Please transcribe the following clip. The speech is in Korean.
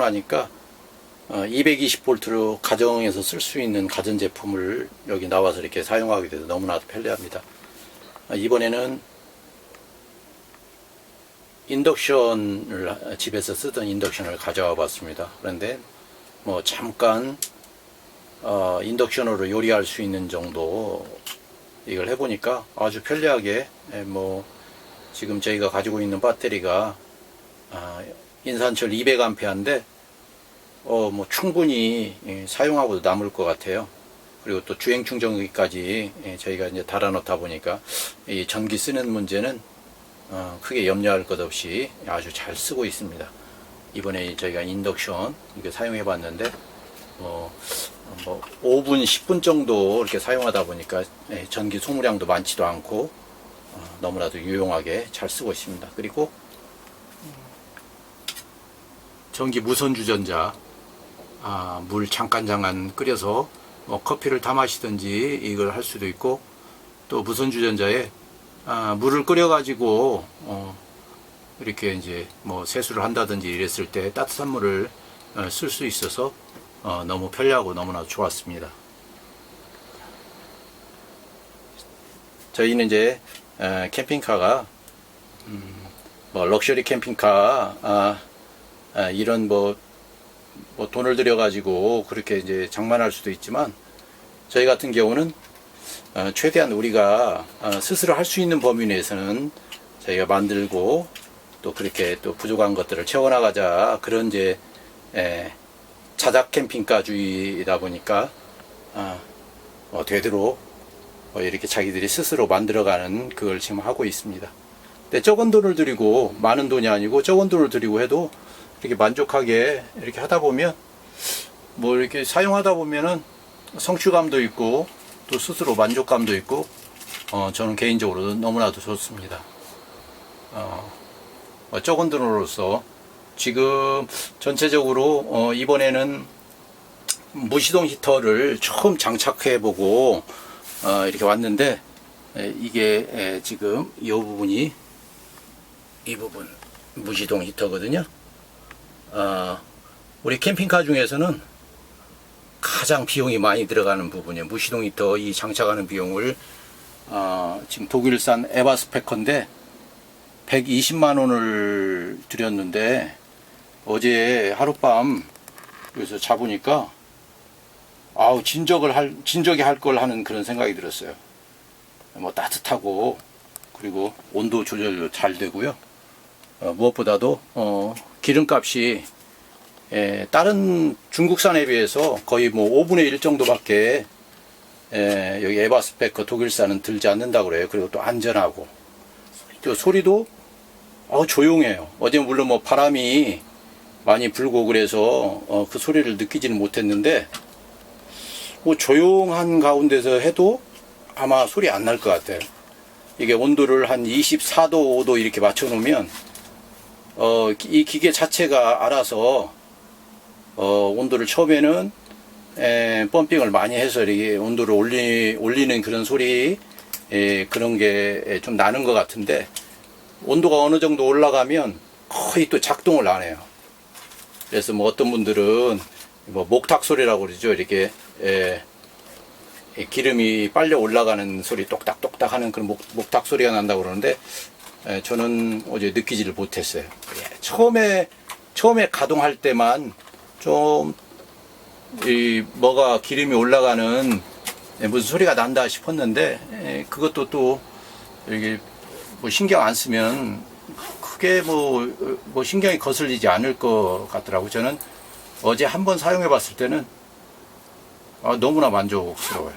나니까 220볼트로 가정에서 쓸 수 있는 가전 제품을 여기 나와서 이렇게 사용하게 돼서 너무나도 편리합니다. 아, 이번에는 인덕션을 집에서 쓰던 인덕션을 가져와 봤습니다. 그런데 뭐 잠깐 어, 인덕션으로 요리할 수 있는 정도 이걸 해보니까 아주 편리하게 에, 뭐 지금 저희가 가지고 있는 배터리가 아, 인산철 200A인데 어, 뭐 충분히 예, 사용하고도 남을 것 같아요. 그리고 또 주행 충전기까지 예, 저희가 이제 달아놓다 보니까 이 전기 쓰는 문제는 어, 크게 염려할 것 없이 아주 잘 쓰고 있습니다. 이번에 저희가 인덕션 이렇게 사용해 봤는데 뭐, 뭐 5분 10분 정도 이렇게 사용하다 보니까 예, 전기 소모량도 많지도 않고 어, 너무나도 유용하게 잘 쓰고 있습니다. 그리고 전기 무선 주전자 아, 물 잠깐 잠깐 끓여서 뭐 커피를 다 마시든지 이걸 할 수도 있고 또 무선 주전자에 아, 물을 끓여 가지고 어, 이렇게 이제 뭐 세수를 한다든지 이랬을 때 따뜻한 물을 어, 쓸수 있어서 어, 너무 편리하고 너무나 좋았습니다. 저희는 이제 에, 캠핑카가 음, 뭐 럭셔리 캠핑카 아, 아, 이런 뭐, 뭐 돈을 들여 가지고 그렇게 이제 장만할 수도 있지만 저희 같은 경우는 어, 최대한 우리가 어, 스스로 할 수 있는 범위 내에서는 저희가 만들고 또 그렇게 또 부족한 것들을 채워나가자 그런 이제 에, 자작 캠핑카주의다 보니까 아, 어, 되도록 어, 이렇게 자기들이 스스로 만들어가는 그걸 지금 하고 있습니다. 근데 적은 돈을 들이고 많은 돈이 아니고 적은 돈을 들이고 해도 이렇게 만족하게 이렇게 하다 보면 뭐 이렇게 사용하다 보면은 성취감도 있고 또 스스로 만족감도 있고 어, 저는 개인적으로 너무나도 좋습니다. 어, 어, 적은 돈으로서 지금 전체적으로 어, 이번에는 무시동 히터를 처음 장착해 보고 어, 이렇게 왔는데 에, 이게 에, 지금 이 부분이 이 부분 무시동 히터거든요. 어, 우리 캠핑카 중에서는 가장 비용이 많이 들어가는 부분이에요. 무시동 히터 이 장착하는 비용을 어, 지금 독일산 에바스페커인데 120만 원을 들였는데 어제 하룻밤 여기서 자보니까 아우 진적을 할 진적이 할 걸 하는 그런 생각이 들었어요. 뭐 따뜻하고 그리고 온도 조절도 잘 되고요. 어, 무엇보다도 어, 기름값이 에, 다른 중국산에 비해서 거의 뭐 5분의 1 정도밖에 에, 여기 에바스페커 독일산은 들지 않는다고 그래요. 그리고 또 안전하고 또 소리도 어, 조용해요. 어제 물론 뭐 바람이 많이 불고 그래서 어, 그 소리를 느끼지는 못했는데 뭐 조용한 가운데서 해도 아마 소리 안 날 것 같아요. 이게 온도를 한 24도, 5도 이렇게 맞춰 놓으면 어, 이 기계 자체가 알아서 어, 온도를 처음에는 에, 펌핑을 많이 해서 이렇게 온도를 올리, 올리는 그런 소리 에, 그런 게 좀 나는 것 같은데 온도가 어느 정도 올라가면 거의 또 작동을 안 해요. 그래서 뭐 어떤 분들은 뭐 목탁 소리라고 그러죠. 이렇게 에, 이 기름이 빨려 올라가는 소리 똑딱똑딱 하는 그런 목, 목탁 소리가 난다고 그러는데 에, 저는 어제 느끼지를 못했어요. 예, 처음에 처음에 가동할 때만 좀 이 뭐가 기름이 올라가는 에, 무슨 소리가 난다 싶었는데 에, 그것도 또 이게 뭐 신경 안 쓰면 크게 뭐, 뭐 신경이 거슬리지 않을 것 같더라고요. 저는 어제 한 번 사용해 봤을 때는 아, 너무나 만족스러워요.